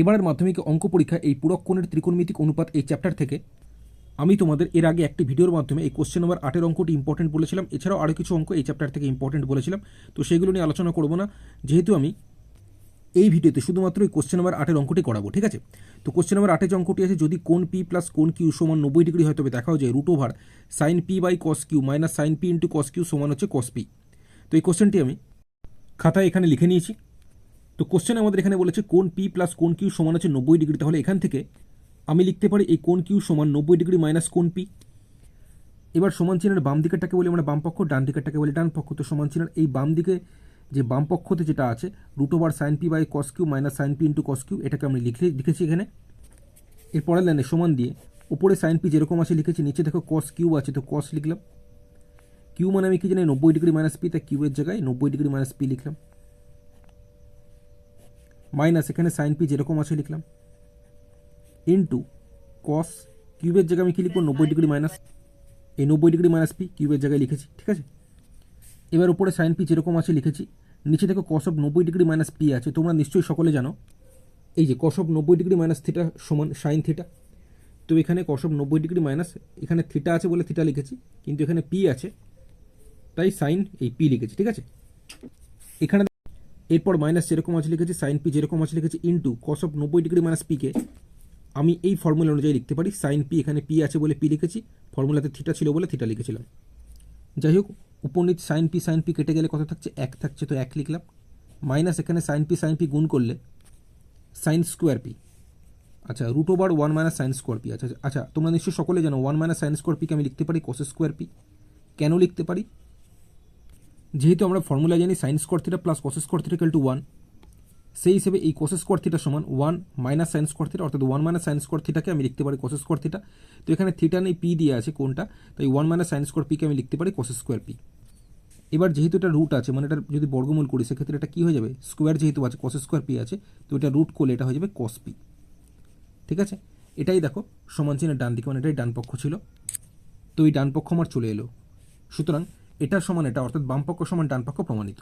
এবারের মাধ্যমিক অঙ্ক পরীক্ষা এই কোণের ত্রিকোণমিতিক অনুপাত এই চ্যাপ্টার থেকে। আমি তোমাদের এর আগে একটি ভিডিওর মাধ্যমে এই কোশ্চেন নম্বর আটের অঙ্কটি ইম্পর্টেন্ট বলেছিলাম। এছাড়াও আরও কিছু অঙ্ক এই চ্যাপ্টার থেকে ইম্পর্টেন্ট বলেছিলাম। তো সেগুলো নিয়ে আলোচনা করব না। যেহেতু আমি এই ভিডিওতে শুধুমাত্র এই কোশ্চেন নাম্বার আটের অঙ্কটি করাবো, ঠিক আছে? তো কোশ্চেন নাম্বার আটের অঙ্কটি আছে, যদি কোন পি প্লাস কোন কিউ সমান নব্বই ডিগ্রি হয়, তবে দেখাও যায় root over sine P by cos Q minus sine P into cos Q সমান হচ্ছে কস পি তো এই কোশ্চেনটি আমি খাতায় এখানে লিখে নিয়েছি। তো কোশ্চেন আমাদের এখানে বলেছে, কোন পি প্লাস কোন কিউ সমান হচ্ছে নব্বই ডিগ্রি তাহলে এখান থেকে আমি লিখতে পারি এই কোন কিউ সমান নব্বই ডিগ্রি মাইনাস কোন পি এবার সমান চিহ্নের বাম দিকেরটাকে বলি আমরা বাম পক্ষ ডান দিকেরটাকে বলি ডান পক্ষ, তো সমান চিহ্নের এই বাম দিকে যে বাম পক্ষতে যেটা আছে root over sine P by cos Q minus sine P into cos Q এটাকে আমি লিখে, লিখেছি এখানে। এর পরের লাইনে সমান দিয়ে উপরে সাইন পি যেরকম আছে লিখেছি, নিচে দেখো কস কিউ আছে, তো কস লিখলাম। কিউ মানে আমি কি জানি, নব্বই ডিগ্রি মাইনাস পি তাই কিউয়ের জায়গায় নব্বই ডিগ্রি মাইনাস পি লিখলাম। মাইনাস এখানে সাইন পি যেরকম আছে লিখলাম। ইন্টু কস কিউবের জায়গায় আমি কি লিখব? নব্বই ডিগ্রি মাইনাস এই নব্বই ডিগ্রি মাইনাস পি কিউবের জায়গায় লিখেছি, ঠিক আছে? এবার উপরে সাইন পি যেরকম আছে লিখেছি, নিচে দেখো কস অফ নব্বই ডিগ্রি মাইনাস পি আছে, তোমরা নিশ্চয়ই সকলে জানো। এই যে কস অফ নব্বই ডিগ্রি মাইনাস থিটা সমান সাইন থিটা তো এখানে কস অফ নব্বই ডিগ্রি মাইনাস এখানে থিটা আছে বলে থিটা লিখেছি, কিন্তু এখানে পি আছে, তাই সাইন এই পি লিখেছি, ঠিক আছে? এখানে এরপর মাইনাস যেরকম আছে লিখেছি সাইন পি যেরকম আছে লিখেছি ইন্টু কস অফ নব্বই ডিগ্রি মাইনাস পিকে আমি এই ফর্মুলা অনুযায়ী লিখতে পারি। সাইন পি এখানে পি আছে বলে পি লিখেছি ফর্মুলাতে থিটা ছিল বলে থিটা লিখেছিলাম। যাই হোক, উপনীত সাইন পি সাইন পি কেটে গেলে কত থাকছে? এক থাকছে, তো এক লিখলাম। মাইনাস এখানে সাইন পি সাইন পি গুণ করলে সাইন স্কোয়ার পি আচ্ছা root over one minus sine square P আচ্ছা আচ্ছা তোমরা নিশ্চয়ই সকলে জানো ওয়ান মাইনাস সাইন স্কোয়ার পিকে আমি লিখতে পারি কোস স্কোয়ার পি কেন লিখতে পারি? যেহেতু আমরা ফর্মুলা জানি sine square theta plus cos square theta to one সেই হিসেবে এই কোস স্কোয়ার থিটা সমান one minus sine square theta অর্থাৎ ওয়ান মাইনাস সাইন স্কোয়ার থিটাকে আমি লিখতে পারি কোস স্কোয়ার থিটা তো এখানে থিটা নেই পি দিয়ে আছে কোনটা? তাই ওয়ান মাইনাস সাইন স্কোয়ার পিকে আমি লিখতে পারি কোস স্কোয়ার পি এবার যেহেতু এটা রুট আছে মানে এটা যদি বর্গমূল করি, সেক্ষেত্রে এটা কী হয়ে যাবে? স্কোয়ার যেহেতু আছে কস স্কোয়ার পি আছে, তো এটা রুট করলে এটা হয়ে যাবে কস পি ঠিক আছে? এটাই দেখো, সমান চিহ্নের ডান দিকে মানে এটাই ডান পক্ষ ছিল। তো এই ডান পক্ষ আমার চলে এলো। সুতরাং এটার সমান এটা অর্থাৎ বামপক্ষ সমান ডানপক্ষ প্রমাণিত।